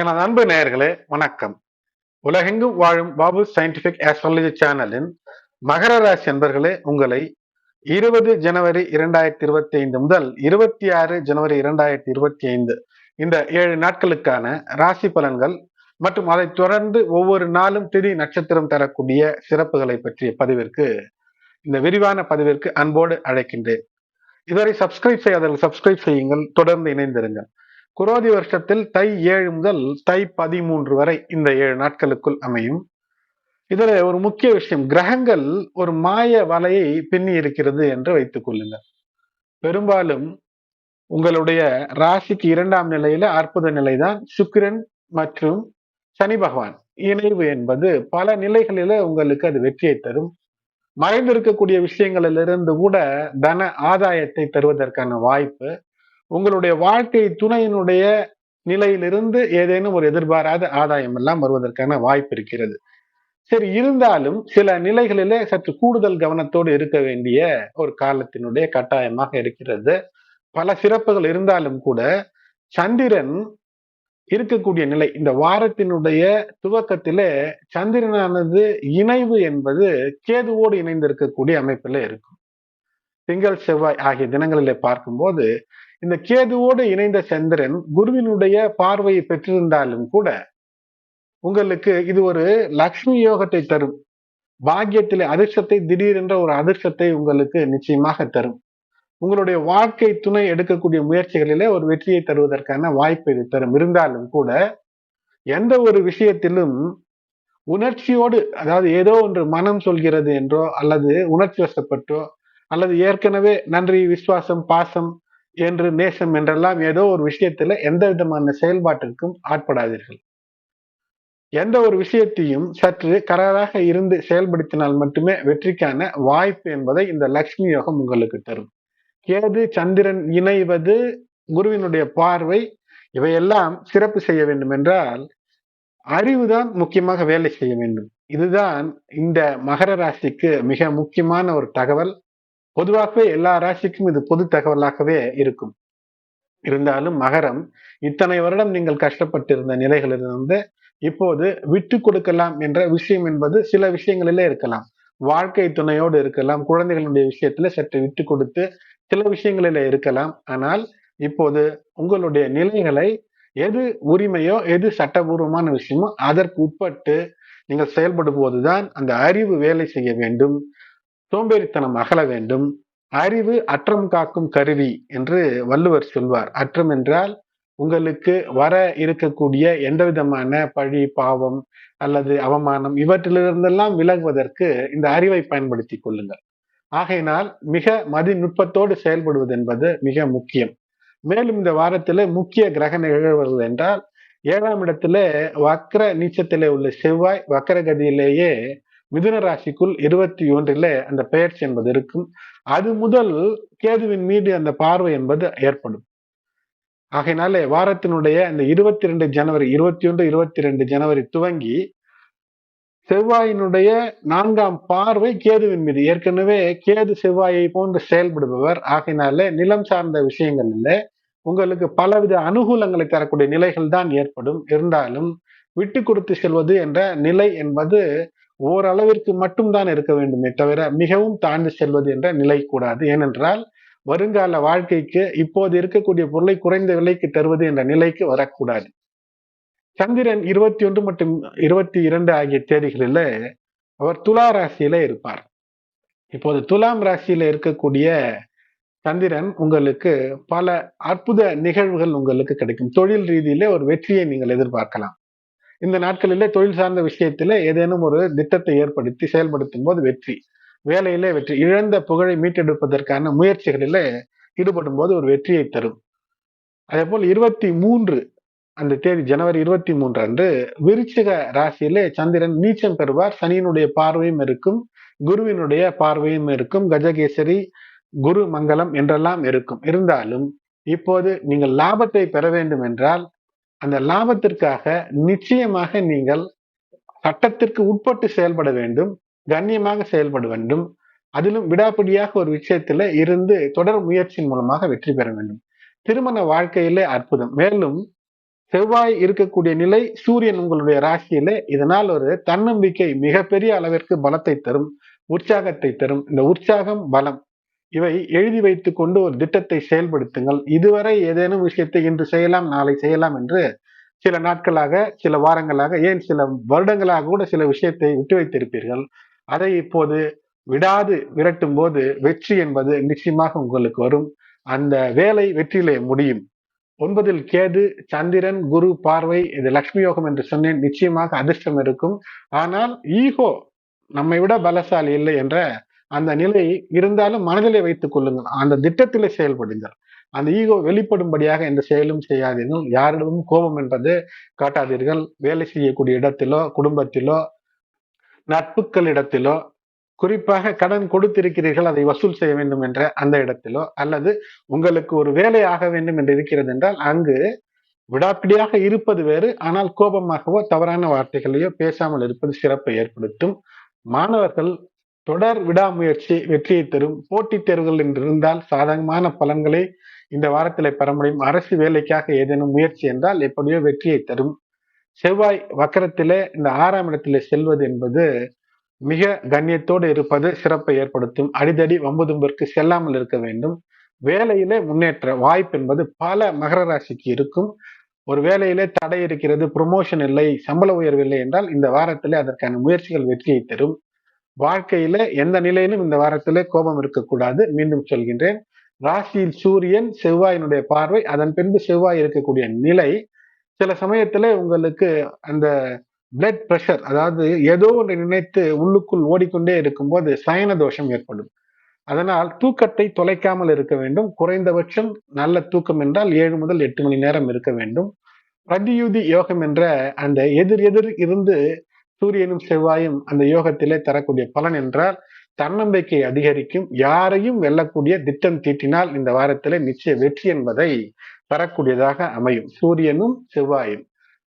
எனது அன்பு நேயர்களே வணக்கம். உலகெங்கும் வாழும் பாபு சயின்டிபிக் ஆஸ்ட்ராலஜி சேனலின் மகர ராசி அன்பர்களே உங்களை இருபது ஜனவரி இரண்டாயிரத்தி இருபத்தி ஐந்து முதல் இருபத்தி ஆறு ஜனவரி இரண்டாயிரத்தி இருபத்தி ஐந்து இந்த ஏழு நாட்களுக்கான ராசி பலன்கள் மற்றும் அதை தொடர்ந்து ஒவ்வொரு நாளும் திதி நட்சத்திரம் தரக்கூடிய சிறப்புகளை பற்றிய பதிவிற்கு இந்த விரிவான பதிவிற்கு அன்போடு அழைக்கின்றேன். இதுவரை சப்ஸ்கிரைப் செய்யாதவர்கள் சப்ஸ்கிரைப் செய்யுங்கள் தொடர்ந்து இணைந்திருங்கள். குரோதி வருஷத்தில் தை ஏழு முதல் தை பதிமூன்று வரை இந்த ஏழு நாட்களுக்குள் அமையும். இதுல ஒரு முக்கிய விஷயம் கிரகங்கள் ஒரு மாய வலையை பின்னி இருக்கிறது என்று வைத்துக் கொள்ளுங்கள். பெரும்பாலும் உங்களுடைய ராசிக்கு இரண்டாம் நிலையில அற்புத நிலைதான் சுக்கிரன் மற்றும் சனி பகவான். இணைவு என்பது பல நிலைகளில உங்களுக்கு அது வெற்றியை தரும். மறைந்திருக்கக்கூடிய விஷயங்களிலிருந்து கூட தன ஆதாயத்தை தருவதற்கான வாய்ப்பு உங்களுடைய வாழ்க்கை துணையினுடைய நிலையிலிருந்து ஏதேனும் ஒரு எதிர்பாராத ஆதாயம் எல்லாம் வருவதற்கான வாய்ப்பு இருக்கிறது. சரி இருந்தாலும் சில நிலைகளிலே சற்று கூடுதல் கவனத்தோடு இருக்க வேண்டிய ஒரு காலத்தினுடைய கட்டாயமாக இருக்கிறது. பல சிறப்புகள் இருந்தாலும் கூட சந்திரன் இருக்கக்கூடிய நிலை இந்த வாரத்தினுடைய துவக்கத்திலே சந்திரனானது இணைவு என்பது கேதுவோடு இணைந்திருக்கக்கூடிய அமைப்பில் இருக்கும். திங்கள் செவ்வாய் ஆகிய தினங்களிலே பார்க்கும்போது இந்த கேதுவோடு இணைந்த சந்திரன் குருவினுடைய பார்வையை பெற்றிருந்தாலும் கூட உங்களுக்கு இது ஒரு லக்ஷ்மி யோகத்தை தரும். பாக்கியத்திலே அதிர்ஷ்டத்தை திடீரென்ற ஒரு அதிர்ஷ்டத்தை உங்களுக்கு நிச்சயமாக தரும். உங்களுடைய வாழ்க்கை துணை எடுக்கக்கூடிய முயற்சிகளிலே ஒரு வெற்றியை தருவதற்கான வாய்ப்பு இது தரும். இருந்தாலும் கூட எந்த ஒரு விஷயத்திலும் உணர்ச்சியோடு அதாவது ஏதோ ஒன்று மனம் சொல்கிறது என்றோ அல்லது உணர்ச்சி வசப்பட்டோ அல்லது ஏற்கனவே நன்றி விசுவாசம் பாசம் என்று நேசம் என்றெல்லாம் ஏதோ ஒரு விஷயத்துல எந்த விதமான செயல்பாட்டிற்கும் ஆட்படாதீர்கள். எந்த ஒரு விஷயத்தையும் சற்று கராராக இருந்து செயல்படுத்தினால் மட்டுமே வெற்றிக்கான வாய்ப்பு என்பதை இந்த லக்ஷ்மி யோகம் உங்களுக்கு தரும். கேது சந்திரன் இணைவது குருவினுடைய பார்வை. இவையெல்லாம் சிறப்பு செய்ய வேண்டும் என்றால் அறிவுதான் முக்கியமாக வேலை செய்ய வேண்டும். இதுதான் இந்த மகர ராசிக்கு மிக முக்கியமான ஒரு தகவல். பொதுவாகவே எல்லா ராசிக்கும் இது பொது தகவலாகவே இருக்கும். இருந்தாலும் மகரம் இத்தனை வருடம் நீங்கள் கஷ்டப்பட்டிருந்த நிலைகளிலிருந்து இப்போது விட்டு கொடுக்கலாம் என்ற விஷயம் என்பது சில விஷயங்களிலே இருக்கலாம். வாழ்க்கை துணையோடு இருக்கலாம் குழந்தைகளுடைய விஷயத்துல சற்று விட்டு கொடுத்து சில விஷயங்களில இருக்கலாம். ஆனால் இப்போது உங்களுடைய நிலைகளை எது உரிமையோ எது சட்டபூர்வமான விஷயமோ அதற்கு உட்பட்டு நீங்கள் செயல்படும் போதுதான் அந்த அறிவு வேலை செய்ய வேண்டும். சோம்பேறித்தனம் அகல வேண்டும். அறிவு அற்றம் காக்கும் கருவி என்று வள்ளுவர் சொல்வார். அற்றம் என்றால் உங்களுக்கு வர இருக்கக்கூடிய எந்த விதமான பழி பாவம் அல்லது அவமானம் இவற்றிலிருந்தெல்லாம் விலகுவதற்கு இந்த அறிவை பயன்படுத்தி கொள்ளுங்கள். ஆகையினால் மிக மதிநுட்பத்தோடு செயல்படுவது என்பது மிக முக்கியம். மேலும் இந்த வாரத்தில் முக்கிய கிரக நிகழ்வுகள் என்றால் ஏழாம் இடத்துல வக்ர நீச்சத்திலே உள்ள செவ்வாய் வக்கரகதியிலேயே மிதுன ராசிக்குள் இருபத்தி ஒன்றில் அந்த பெயர்ச்சி என்பது இருக்கும். அது முதல் கேதுவின் மீது அந்த பார்வை என்பது ஏற்படும். ஆகையினாலே வாரத்தினுடைய அந்த இருபத்தி ரெண்டு ஜனவரி இருபத்தி ஒன்று இருபத்தி ரெண்டு ஜனவரி துவங்கி செவ்வாயினுடைய நான்காம் பார்வை கேதுவின் மீது. ஏற்கனவே கேது செவ்வாயை போன்று செயல்படுபவர். ஆகையினாலே நிலம் சார்ந்த விஷயங்கள்ல உங்களுக்கு பலவித அனுகூலங்களை தரக்கூடிய நிலைகள் தான் ஏற்படும். இருந்தாலும் விட்டு கொடுத்து செல்வது என்ற நிலை என்பது ஓரளவிற்கு மட்டும்தான் இருக்க வேண்டுமே தவிர மிகவும் தாழ்ந்து செல்வது என்ற நிலை கூடாது. ஏனென்றால் வருங்கால வாழ்க்கைக்கு இப்போது இருக்கக்கூடிய பொருளை குறைந்த விலைக்கு தருவது என்ற நிலைக்கு வரக்கூடாது. சந்திரன் இருபத்தி ஒன்று மற்றும் இருபத்தி இரண்டு ஆகிய தேதிகளில அவர் துலா ராசியில இருப்பார். இப்போது துலாம் ராசியில இருக்கக்கூடிய சந்திரன் உங்களுக்கு பல அற்புத நிகழ்வுகள் உங்களுக்கு கிடைக்கும். தொழில் ரீதியில ஒரு வெற்றியை நீங்கள் எதிர்பார்க்கலாம். இந்த நாட்களிலே தொழில் சார்ந்த விஷயத்தில் ஏதேனும் ஒரு திட்டத்தை ஏற்படுத்தி செயல்படுத்தும் போது வெற்றி வேலையிலே வெற்றி இழந்த புகழை மீட்டெடுப்பதற்கான முயற்சிகளிலே ஈடுபடும் போது ஒரு வெற்றியை தரும். அதே போல் இருபத்தி மூன்று அந்த தேதி ஜனவரி இருபத்தி மூன்று அன்று விருச்சிக ராசியிலே சந்திரன் நீச்சம் பெறுவார். சனியினுடைய பார்வையும் இருக்கும் குருவினுடைய பார்வையும் இருக்கும் கஜகேசரி குரு மங்களம் என்றெல்லாம் இருக்கும். இருந்தாலும் இப்போது நீங்கள் லாபத்தை பெற வேண்டும் என்றால் அந்த லாபத்திற்காக நிச்சயமாக நீங்கள் சட்டத்திற்கு உட்பட்டு செயல்பட வேண்டும் கண்ணியமாக செயல்பட வேண்டும். அதிலும் விடாப்பிடியாக ஒரு விஷயத்துல இருந்து தொடர் முயற்சியின் மூலமாக வெற்றி பெற வேண்டும். திருமண வாழ்க்கையிலே அற்புதம். மேலும் செவ்வாய் இருக்கக்கூடிய நிலை சூரியன் உங்களுடைய ராசியில இதனால் ஒரு தன்னம்பிக்கை மிகப்பெரிய அளவிற்கு பலத்தை தரும் உற்சாகத்தை தரும். இந்த உற்சாகம் பலம் இவை எழுதி வைத்துக் கொண்டு ஒரு திட்டத்தை செயல்படுத்துங்கள். இதுவரை ஏதேனும் விஷயத்தை இன்று செய்யலாம் நாளை செய்யலாம் என்று சில நாட்களாக சில வாரங்களாக ஏன் சில வருடங்களாக கூட சில விஷயத்தை விட்டு வைத்திருப்பீர்கள். அதை இப்போது விடாது விரட்டும் போது வெற்றி என்பது நிச்சயமாக உங்களுக்கு வரும். அந்த வேலை வெற்றியிலே முடியும். ஒன்பதில் கேது சந்திரன் குரு பார்வை இது லக்ஷ்மி யோகம் என்று சொன்னேன் நிச்சயமாக அதிர்ஷ்டம் இருக்கும். ஆனால் ஈகோ நம்மை விட பலசாலி இல்லை என்ற அந்த நிலை இருந்தாலும் மனதிலே வைத்துக் கொள்ளுங்கள். அந்த திட்டத்திலே செயல்படுங்கள். அந்த ஈகோ வெளிப்படும்படியாக எந்த செயலும் செய்யாதீர்கள். யாரிடமும் கோபம் என்பது காட்டாதீர்கள். வேலை செய்யக்கூடிய இடத்திலோ குடும்பத்திலோ நட்புக்களிடத்திலோ குறிப்பாக கடன் கொடுத்திருக்கிறீர்கள் அதை வசூல் செய்ய வேண்டும் என்ற அந்த இடத்திலோ அல்லது உங்களுக்கு ஒரு வேலை ஆக வேண்டும் என்று இருக்கிறது என்றால் அங்கு விடாப்பிடியாக இருப்பது வேறு ஆனால் கோபமாகவோ தவறான வார்த்தைகளையோ பேசாமல் இருப்பது சிறப்பை ஏற்படுத்தும். மாணவர்கள் தொடர் விடாமுயற்சி வெற்றியை தரும். போட்டித் தேர்வுகள் என்று இருந்தால் சாதகமான பலன்களை இந்த வாரத்தில் பெற முடியும். அரசு வேலைக்காக ஏதேனும் முயற்சி என்றால் எப்படியோ வெற்றியை தரும். செவ்வாய் வக்கரத்திலே இந்த ஆறாம் இடத்திலே செல்வது என்பது மிக கண்ணியத்தோடு இருப்பது சிறப்பை ஏற்படுத்தும். அடிதடி வம்புதும்பிற்கு செல்லாமல் இருக்க வேண்டும். வேலையிலே முன்னேற்ற வாய்ப்பு என்பது பல மகர ராசிக்கு இருக்கும். ஒரு வேலையிலே தடை இருக்கிறது ப்ரொமோஷன் இல்லை சம்பள உயர்வு இல்லை என்றால் இந்த வாரத்திலே அதற்கான முயற்சிகள் வெற்றியை தரும். வாழ்க்கையில எந்த நிலையிலும் இந்த வாரத்திலே கோபம் இருக்கக்கூடாது. மீண்டும் சொல்கின்றேன். ராசியில் சூரியன் செவ்வாயினுடைய பார்வை அதன் பின்பு செவ்வாய் இருக்கக்கூடிய நிலை. சில சமயத்துல உங்களுக்கு அந்த பிளட் ப்ரெஷர் அதாவது ஏதோ ஒன்று நினைத்து உள்ளுக்குள் ஓடிக்கொண்டே இருக்கும்போது சயன தோஷம் ஏற்படும். அதனால் தூக்கத்தை தொலைக்காமல் இருக்க வேண்டும். குறைந்தபட்சம் நல்ல தூக்கம் என்றால் ஏழு முதல் எட்டு மணி நேரம் இருக்க வேண்டும். பிரதியுதி யோகம் என்ற அந்த எதிர் எதிர் இருந்து சூரியனும் செவ்வாயும் அந்த யோகத்திலே தரக்கூடிய பலன் என்றால் தன்னம்பிக்கை அதிகரிக்கும் யாரையும் வெல்லக்கூடிய திட்டம் தீட்டினால் இந்த வாரத்திலே நிச்சய வெற்றி என்பதை தரக்கூடியதாக அமையும். சூரியனும் செவ்வாயும்.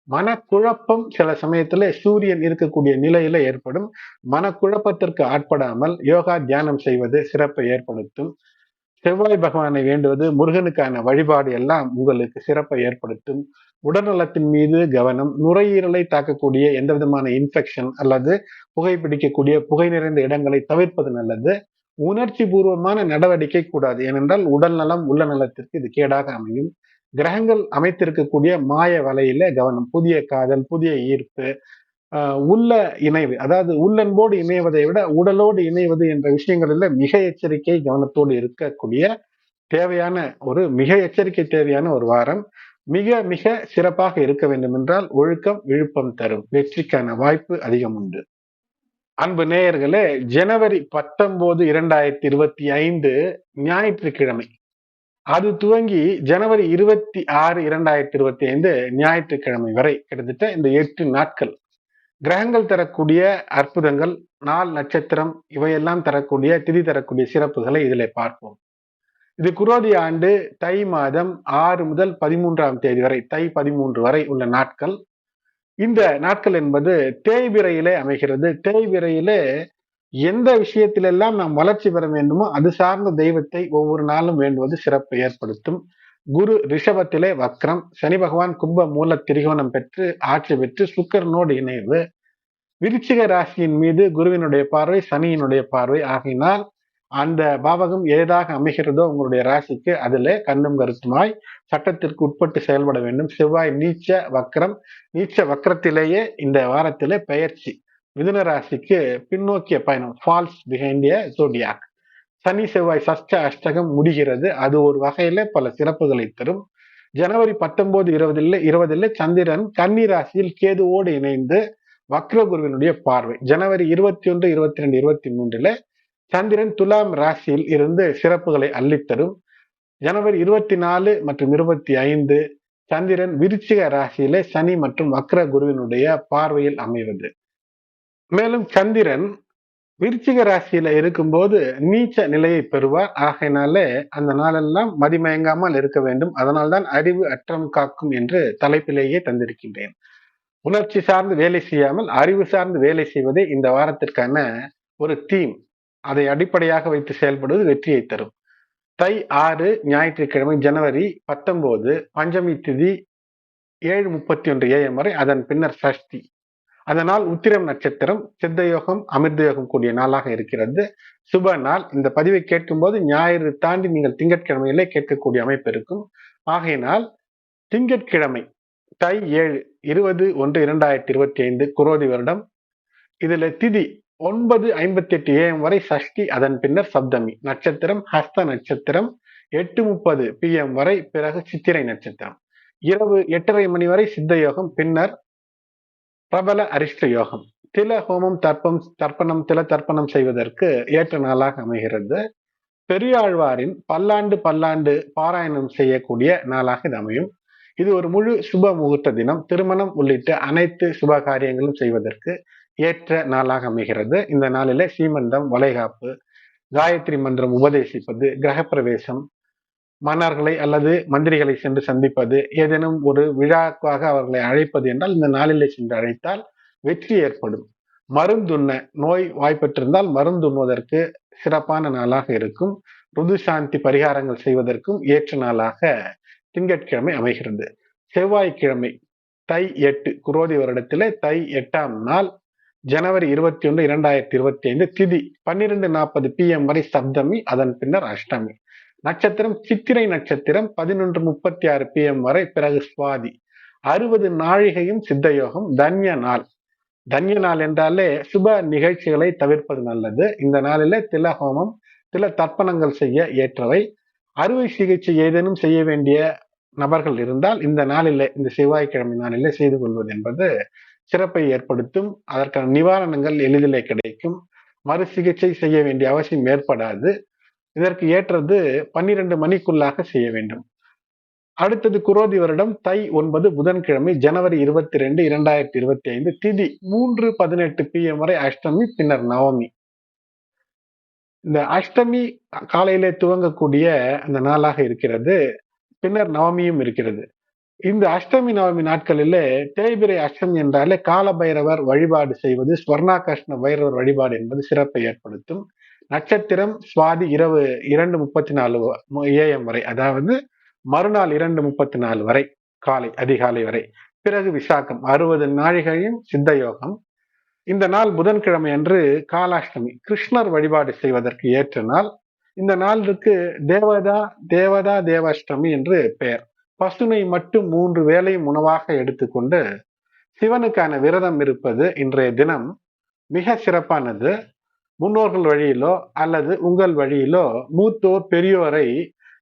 மனக்குழப்பம் சில சமயத்துல சூரியன் இருக்கக்கூடிய நிலையில ஏற்படும். மனக்குழப்பத்திற்கு ஆட்படாமல் யோகா தியானம் செய்வது சிறப்பை ஏற்படுத்தும். செவ்வாய் பகவானை வேண்டுவது முருகனுக்கான வழிபாடு எல்லாம் உங்களுக்கு சிறப்பை ஏற்படுத்தும். உடல்நலத்தின் மீது கவனம் நுரையீரலை தாக்கக்கூடிய எந்த விதமான இன்ஃபெக்ஷன் அல்லது புகைப்பிடிக்கக்கூடிய புகை நிறைந்த இடங்களை தவிர்ப்பது நல்லது. உணர்ச்சி பூர்வமான நடவடிக்கை கூடாது. ஏனென்றால் உடல் நலம் உள்ள நலத்திற்கு இது கேடாக அமையும். கிரகங்கள் அமைத்திருக்கக்கூடிய மாய வலையில கவனம் புதிய காதல் புதிய ஈர்ப்பு உள்ள இணைவு அதாவது உள்ளன்போடு இணைவதை விட உடலோடு இணைவது என்ற விஷயங்களில் மிக எச்சரிக்கை கவனத்தோடு இருக்கக்கூடிய தேவையான ஒரு மிக எச்சரிக்கை தேவையான ஒரு வாரம். மிக மிக சிறப்பாக இருக்க வேண்டும் என்றால் ஒழுக்கம் விழுப்பம் தரும். வெற்றிக்கான வாய்ப்பு அதிகம் உண்டு. அன்பு நேயர்களே ஜனவரி பத்தொன்பது இரண்டாயிரத்தி இருபத்தி ஐந்து ஞாயிற்றுக்கிழமை. அது துவங்கி ஜனவரி இருபத்தி ஆறு இரண்டாயிரத்தி இருபத்தி ஐந்து ஞாயிற்றுக்கிழமை வரை கிட்டத்தட்ட இந்த எட்டு நாட்கள். கிரகங்கள் தரக்கூடிய அற்புதங்கள் நாள் நட்சத்திரம் இவையெல்லாம் தரக்கூடிய திதி தரக்கூடிய சிறப்புகளை இதில் பார்ப்போம். இது குரோதி ஆண்டு தை மாதம் ஆறு முதல் பதிமூன்றாம் தேதி வரை தை பதிமூன்று வரை உள்ள நாட்கள். இந்த நாட்கள் என்பது தேய்பிரையிலே அமைகிறது. தேய்பிரையிலே எந்த விஷயத்திலெல்லாம் நாம் வளர்ச்சி பெற வேண்டுமோ அது சார்ந்த தெய்வத்தை ஒவ்வொரு நாளும் வேண்டுவது சிறப்பை ஏற்படுத்தும். குரு ரிஷபத்திலே வக்ரம் சனி பகவான் கும்ப மூல திரிகோணம் பெற்று ஆட்சி பெற்று சுக்கரனோடு இணைவு. விருச்சிக ராசியின் மீது குருவினுடைய பார்வை சனியினுடைய பார்வை ஆகினால் அந்த பாவகம் ஏதாக அமைகிறதோ உங்களுடைய ராசிக்கு அதிலே கண்ணும் கருத்துமாய் சட்டத்திற்கு உட்பட்டு செயல்பட வேண்டும். செவ்வாய் நீச்ச வக்கரம் நீச்ச வக்கரத்திலேயே இந்த வாரத்திலே பெயர்ச்சி. மிதுன ராசிக்கு பின்னோக்கிய பயணம் ஃபால்ஸ் பிஹைண்ட் ஜோடியாக் சனி செவ்வாய் சஷ்ட அஷ்டகம் முடிகிறது. அது ஒரு வகையில பல சிறப்புகளை தரும். ஜனவரி பத்தொன்பது இருபதில் இருபதில் சந்திரன் கன்னி ராசியில் கேதுவோடு இணைந்து வக்ரகுருவினுடைய பார்வை. ஜனவரி இருபத்தி ஒன்று இருபத்தி ரெண்டு இருபத்தி மூன்றுல சந்திரன் துலாம் ராசியில் இருந்து சிறப்புகளை அள்ளித்தரும். ஜனவரி இருபத்தி நாலு மற்றும் இருபத்தி ஐந்து சந்திரன் விருச்சிக ராசியிலே சனி மற்றும் வக்ர குருவினுடைய பார்வையில் அமைவது. மேலும் சந்திரன் விருச்சிக ராசியில இருக்கும்போது நீச்ச நிலையை பெறுவார். ஆகையினாலே அந்த நாளெல்லாம் மதிமயங்காமல் இருக்க வேண்டும். அதனால்தான் அறிவு அற்றம் காக்கும் என்று தலைப்பிலேயே தந்திருக்கின்றேன். உணர்ச்சி சார்ந்து வேலை செய்யாமல் அறிவு சார்ந்து வேலை செய்வதே இந்த வாரத்திற்கான ஒரு தீம் அதை அடிப்படையாக வைத்து செயல்படுவது வெற்றியை தரும். தை ஆறு ஞாயிற்றுக்கிழமை ஜனவரி பத்தொன்பது பஞ்சமி திதி ஏழு முப்பத்தி ஒன்று ஏஎம் வரை அதன் பின்னர் சஷ்டி. அதனால் உத்திரம் நட்சத்திரம் சித்த யோகம் அமிர்த யோகம் கூடிய நாளாக இருக்கிறது. சுப நாள். இந்த பதிவை கேட்கும்போது ஞாயிறு தாண்டி நீங்கள் திங்கட்கிழமையிலே கேட்கக்கூடிய அமைப்பு இருக்கும். ஆகையினால் திங்கட்கிழமை தை ஏழு இருபது ஒன்று இரண்டாயிரத்தி இருபத்தி ஐந்து குரோதி வருடம். இதுல திதி ஒன்பது ஐம்பத்தி எட்டு ஏஎம் வரை சஷ்டி அதன் பின்னர் சப்தமி நட்சத்திரம் ஹஸ்த நட்சத்திரம். எட்டு முப்பது பி எம் வரை பிறகு சித்திரை நட்சத்திரம். இரவு எட்டரை மணி வரை சித்த யோகம் பின்னர் பிரபல அரிஷ்ட யோகம். தில ஹோமம் தர்ப்பம் தர்ப்பணம் தில தர்ப்பணம் செய்வதற்கு ஏற்ற நாளாக அமைகிறது. பெரியாழ்வாரின் பல்லாண்டு பல்லாண்டு பாராயணம் செய்யக்கூடிய நாளாக இது அமையும். இது ஒரு முழு சுப முகூர்த்த தினம். திருமணம் உள்ளிட்ட அனைத்து சுப காரியங்களும் செய்வதற்கு ஏற்ற நாளாக அமைகிறது. இந்த நாளில சீமந்தம் வளைகாப்பு காயத்ரி மந்திரம் உபதேசிப்பது கிரகப்பிரவேசம் மன்னர்களை அல்லது மந்திரிகளை சென்று சந்திப்பது ஏதேனும் ஒரு விழாக்காக அவர்களை அழைப்பது என்றால் இந்த நாளிலே சென்று அழைத்தால் வெற்றி ஏற்படும். மருந்துண்ண நோய் வாய்ப்பெற்றிருந்தால் மருந்துண்ணுவதற்கு சிறப்பான நாளாக இருக்கும். ருது சாந்தி பரிகாரங்கள் செய்வதற்கும் ஏற்ற நாளாக திங்கட்கிழமை அமைகிறது. செவ்வாய்க்கிழமை தை எட்டு குரோதி வருடத்திலே தை எட்டாம் நாள் ஜனவரி இருபத்தி ஒன்று இரண்டாயிரத்தி இருபத்தி ஐந்து திதி பன்னிரெண்டு நாற்பது பி எம் வரை சப்தமி அதன் பின்னர் அஷ்டமி. நட்சத்திரம் சித்திரை நட்சத்திரம் பதினொன்று முப்பத்தி ஆறு பி எம் வரை பிறகு சுவாதி. அறுபது நாழிகையும் சித்தயோகம் தன்ய நாள். தன்ய நாள் என்றாலே சுப நிகழ்ச்சிகளை தவிர்ப்பது நல்லது. இந்த நாளிலே தில ஹோமம் தில தர்ப்பணங்கள் செய்ய ஏற்றவை. அறுவை சிகிச்சை ஏதேனும் செய்ய வேண்டிய நபர்கள் இருந்தால் இந்த நாளில் இந்த செவ்வாய்க்கிழமை நாளிலே செய்து கொள்வது என்பது சிறப்பை ஏற்படுத்தும். அதற்கான நிவாரணங்கள் எளிதில் கிடைக்கும். மறு சிகிச்சை செய்ய வேண்டிய அவசியம் ஏற்படாது. இதற்கு ஏற்றது பன்னிரண்டு மணிக்குள்ளாக செய்ய வேண்டும். அடுத்தது குரோதி வருடம் தை ஒன்பது புதன்கிழமை ஜனவரி இருபத்தி ரெண்டு இரண்டாயிரத்தி இருபத்தி ஐந்து திதி மூன்று பதினெட்டு பி எம் வரை அஷ்டமி பின்னர் நவமி. இந்த அஷ்டமி காலையிலே துவங்கக்கூடிய அந்த நாளாக இருக்கிறது. பின்னர் நவமியும் இருக்கிறது. இந்த அஷ்டமி நவமி நாட்களிலே தேய்பிரை அஷ்டமி என்றாலே கால பைரவர் வழிபாடு செய்வது ஸ்வர்ணாகிருஷ்ண பைரவர் வழிபாடு என்பது சிறப்பை ஏற்படுத்தும். நட்சத்திரம் சுவாதி இரவு இரண்டு முப்பத்தி நாலு ஏஎம் வரை அதாவது மறுநாள் இரண்டு முப்பத்தி நாலு வரை காலை அதிகாலை வரை. பிறகு விசாகம் அறுபது நாழிகையும் சித்த யோகம் இந்த நாள் புதன்கிழமை அன்று காலாஷ்டமி. கிருஷ்ணர் வழிபாடு செய்வதற்கு ஏற்ற நாள். இந்த நாளுக்கு தேவதா தேவதா தேவாஷ்டமி என்று பெயர். பசுமை மட்டும் மூன்று வேலையும் உணவாக எடுத்துக்கொண்டு சிவனுக்கான விரதம் இருப்பது இன்றைய தினம் மிக சிறப்பானது. முன்னோர்கள் வழியிலோ அல்லது உங்கள் வழியிலோ மூத்தோர் பெரியோரை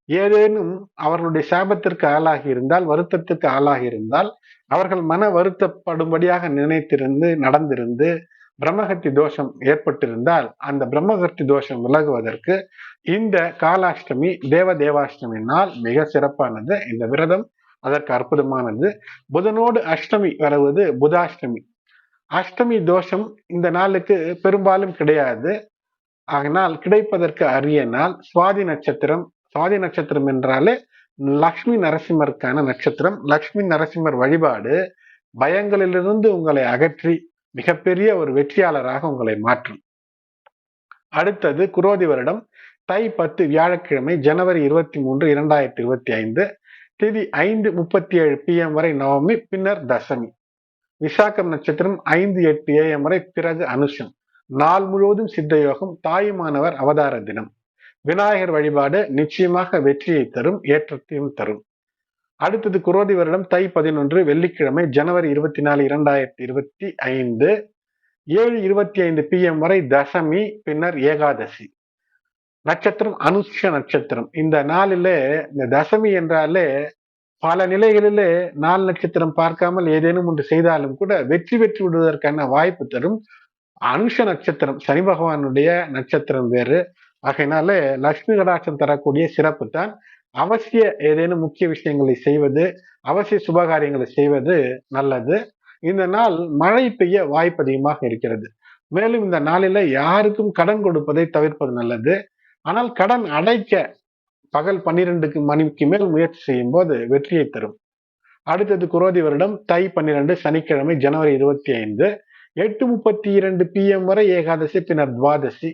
ஏதேனும் அவர்களுடைய சாபத்திற்கு ஆளாகி இருந்தால் வருத்தத்திற்கு ஆளாகி இருந்தால் அவர்கள் மன வருத்தப்படும்படியாக நினைத்திருந்து நடந்திருந்து பிரம்மகத்தி தோஷம் ஏற்பட்டிருந்தால் அந்த பிரம்மகத்தி தோஷம் விலகுவதற்கு இந்த காலாஷ்டமி தேவ தேவாஷ்டமி நாள் மிக சிறப்பானது. இந்த விரதம் அதற்கு அற்புதமானது. புதனோடு அஷ்டமி வருவது புதாஷ்டமி. அஷ்டமி தோஷம் இந்த நாளுக்கு பெரும்பாலும் கிடையாது. ஆனால் கிடைப்பதற்கு அரிய நாள். சுவாதி நட்சத்திரம் சுவாதி நட்சத்திரம் என்றாலே லக்ஷ்மி நரசிம்மருக்கான நட்சத்திரம். லக்ஷ்மி நரசிம்மர் வழிபாடு பயங்களிலிருந்து உங்களை அகற்றி மிகப்பெரிய ஒரு வெற்றியாளராக உங்களை மாற்றும். அடுத்தது குரோதி வருடம். தை பத்து வியாழக்கிழமை ஜனவரி இருபத்தி மூன்று இரண்டாயிரத்தி இருபத்தி ஐந்து. திதி ஐந்து முப்பத்தி ஏழு பிஎம் வரை நவமி பின்னர் தசமி. விசாகம் நட்சத்திரம் ஐந்து எட்டு ஏஎம் வரை பிறகு அனுஷம். நாள் முழுவதும் சித்த யோகம் தாயுமானவர் அவதார தினம். விநாயகர் வழிபாடு நிச்சயமாக வெற்றியை தரும் ஏற்றத்தையும் தரும். அடுத்தது குரோதி வருடம் தை பதினொன்று வெள்ளிக்கிழமை ஜனவரி இருபத்தி நாலு இரண்டாயிரத்தி இருபத்தி ஐந்து ஏழு இருபத்தி ஐந்து பி எம் வரை தசமி பின்னர் ஏகாதசி. நட்சத்திரம் அனுஷ நட்சத்திரம். இந்த நாளிலே இந்த தசமி என்றாலே பல நிலைகளிலே நாள் நட்சத்திரம் பார்க்காமல் ஏதேனும் ஒன்று செய்தாலும் கூட வெற்றி பெற்று விடுவதற்கான வாய்ப்பு தரும். அனுஷ நட்சத்திரம் சனி பகவானுடைய நட்சத்திரம் வேறு. ஆகையினால லக்ஷ்மி கடாட்சம் தரக்கூடிய சிறப்பு தான். அவசிய ஏதேனும் முக்கிய விஷயங்களை செய்வது அவசிய சுபகாரியங்களை செய்வது நல்லது. இந்த நாள் மழை பெய்ய வாய்ப்பு அதிகமாக இருக்கிறது. மேலும் இந்த நாளில யாருக்கும் கடன் கொடுப்பதை தவிர்ப்பது நல்லது. ஆனால் கடன் அடைக்க பகல் பன்னிரெண்டுக்கு மணிக்கு மேல் முயற்சி செய்யும் போது வெற்றியை தரும். அடுத்தது குரோதி வருடம் தை பன்னிரெண்டு சனிக்கிழமை ஜனவரி இருபத்தி ஐந்து. எட்டு முப்பத்தி இரண்டு பிஎம் வரை ஏகாதசி பின்னர் துவாதசி.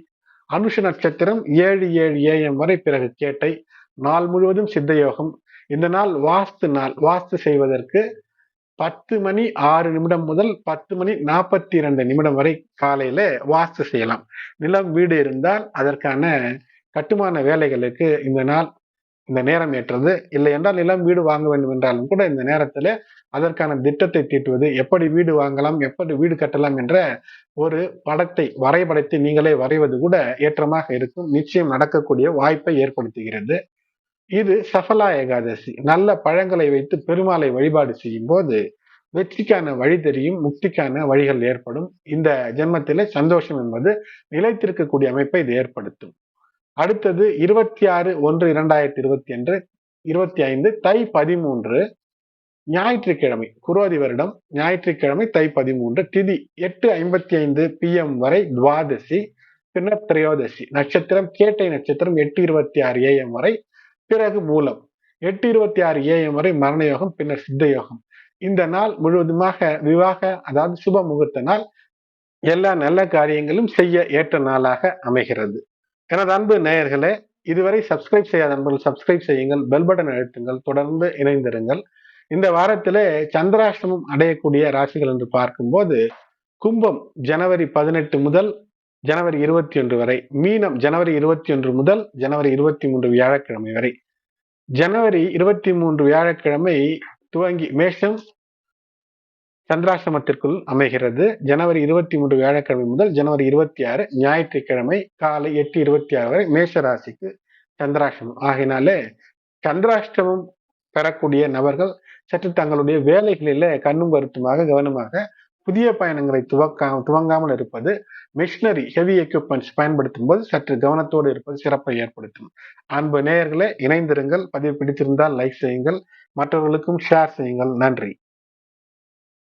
அனுஷ நட்சத்திரம் ஏழு ஏழு ஏஎம் வரை பிறகு கேட்டை நாள் முழுவதும் சித்த யோகம் இந்த நாள் வாஸ்து நாள். வாஸ்து செய்வதற்கு பத்து மணி ஆறு நிமிடம் முதல் பத்து மணி நாற்பத்தி இரண்டு நிமிடம் வரை காலையில வாஸ்து செய்யலாம். நிலம் வீடு இருந்தால் அதற்கான கட்டுமான வேலைகளுக்கு இந்த நாள் இந்த நேரம் ஏற்றது. இல்லை என்றால் நிலம் வீடு வாங்க வேண்டும் என்றாலும் கூட இந்த நேரத்துல அதற்கான திட்டத்தை தீட்டுவது எப்படி வீடு வாங்கலாம் எப்படி வீடு கட்டலாம் என்ற ஒரு படத்தை வரைபடத்தை நீங்களே வரைவது கூட ஏற்றமாக இருக்கும். நிச்சயம் நடக்கக்கூடிய வாய்ப்பை ஏற்படுத்துகிறது. இது சஃபலா ஏகாதசி. நல்ல பழங்களை வைத்து பெருமாளை வழிபாடு செய்யும் போது வெற்றிக்கான வழி தெரியும் முக்திக்கான வழிகள் ஏற்படும். இந்த ஜென்மத்திலே சந்தோஷம் என்பது நிலைத்திருக்கக்கூடிய அமைப்பை இது ஏற்படுத்தும். அடுத்தது இருபத்தி ஆறு ஒன்று இரண்டாயிரத்தி இருபத்தி அன்று இருபத்தி ஐந்து தை பதிமூன்று ஞாயிற்றுக்கிழமை குரோதி வருடம் ஞாயிற்றுக்கிழமை தை பதிமூன்று திதி எட்டு ஐம்பத்தி ஐந்து பிஎம் வரை துவாதசி பின்னர் திரையோதசி நட்சத்திரம் கேட்டை நட்சத்திரம் எட்டு இருபத்தி ஆறு ஏஎம் வரை பிறகு மூலம் எட்டு இருபத்தி ஆறு ஏஎம் வரை மரண யோகம் பின்னர் சித்த யோகம் இந்த நாள் முழுவதுமாக விவாக அதாவது சுப முகூர்த்த நாள் எல்லா நல்ல காரியங்களும் செய்ய ஏற்ற நாளாக அமைகிறது. எனது அன்பு நேயர்களே இதுவரை சப்ஸ்கிரைப் செய்யாத நண்பர்கள் சப்ஸ்கிரைப் செய்யுங்கள் பெல் பட்டன் அழுத்துங்கள் தொடர்ந்து இணைந்திருங்கள். இந்த வாரத்திலே சந்திராஷ்டமம் அடையக்கூடிய ராசிகள் என்று பார்க்கும்போது கும்பம் ஜனவரி பதினெட்டு முதல் ஜனவரி இருபத்தி ஒன்று வரை மீனம் ஜனவரி இருபத்தி ஒன்று முதல் ஜனவரி இருபத்தி மூன்று வியாழக்கிழமை வரை. ஜனவரி இருபத்தி மூன்று வியாழக்கிழமை துவங்கி மேஷம் சந்திராசிரமத்திற்குள் அமைகிறது. ஜனவரி இருபத்தி மூன்று வியாழக்கிழமை முதல் ஜனவரி இருபத்தி ஆறு ஞாயிற்றுக்கிழமை காலை எட்டு இருபத்தி ஆறு வரை மேஷ ராசிக்கு சந்திராஷ்டமம் ஆகினாலே சந்திராஷ்டமம் பெறக்கூடிய நபர்கள் சற்று தங்களுடைய வேலைகளில கண்ணும் கருத்துமாக கவனமாக புதிய பயணங்களை துவக்கா துவங்காமல் இருப்பது மிஷினரி ஹெவி எக்யூப்மெண்ட்ஸ் பயன்படுத்தும் போது சற்று கவனத்தோடு இருப்பது சிறப்பை ஏற்படுத்தும். அன்பு நேயர்களை இணைந்திருங்கள். பதிவு பிடித்திருந்தால் லைக் செய்யுங்கள். மற்றவர்களுக்கும் ஷேர் செய்யுங்கள். நன்றி.